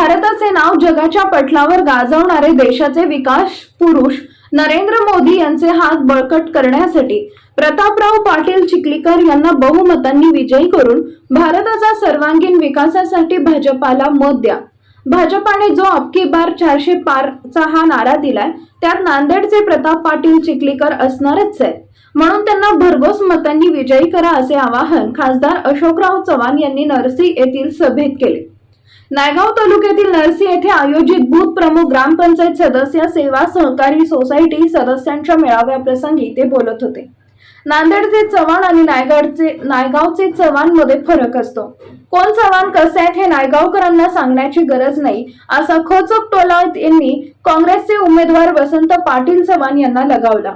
भारताचे नाव जगाच्या पटलावर गाजवणारे देशाचे विकास पुरुष नरेंद्र मोदी यांचे हात बळकट करण्यासाठी प्रतापराव पाटील चिखलीकर यांना बहुमतांनी विजयी करून भारताचा सर्वांगीण विकासासाठी भाजपाला मत द्या. भाजपाने जो अबकी बार चारशे पारचा हा नारा दिलाय त्यात नांदेडचे प्रताप पाटील चिखलीकर असणारच आहेत. म्हणून त्यांना भरघोस मतांनी विजयी करा असे आवाहन खासदार अशोकराव चव्हाण यांनी नरसी येथील सभेत केले. नायगाव तालुक्यातील नरसी येथे आयोजित बूथ प्रमुख ग्रामपंचायत सदस्य सेवा सहकारी सोसायटी सदस्यांच्या मेळाव्याप्रसंगी ते बोलत होते. नांदेडचे चव्हाण आणि नायगडचे नायगावचे चव्हाणमध्ये फरक असतो. कोण चव्हाण कसे आहेत हे नायगावकरांना सांगण्याची गरज नाही असा खोचक टोला यांनी काँग्रेसचे उमेदवार वसंत पाटील चव्हाण यांना लगावला.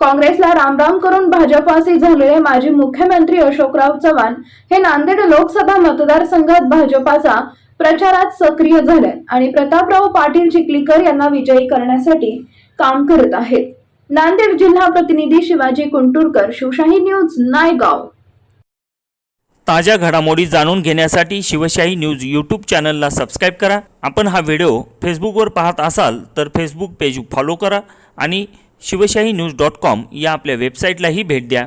काँग्रेसला रामराम करून भाजपाशी झालेले माजी मुख्यमंत्री अशोकराव चव्हाण हे नांदेड लोकसभा मतदारसंघात भाजपाचा प्रचारात सक्रिय झाले आणि प्रतापराव पाटील चिखलीकर यांना विजयी करण्यासाठी काम करत आहेत. नांदेड जिल्हा प्रतिनिधी शिवाजी कुंटुरकर शिवशाही न्यूज नायगाव. ताज्या घडामोडी जाणून घेण्यासाठी शिवशाही न्यूज यूट्यूब चॅनलला सबस्क्राईब करा. आपण हा व्हिडिओ फेसबुकवर पाहत असाल तर फेसबुक पेज फॉलो करा आणि शिवशाही न्यूज डॉट कॉम या आपल्या वेबसाईटलाही भेट द्या.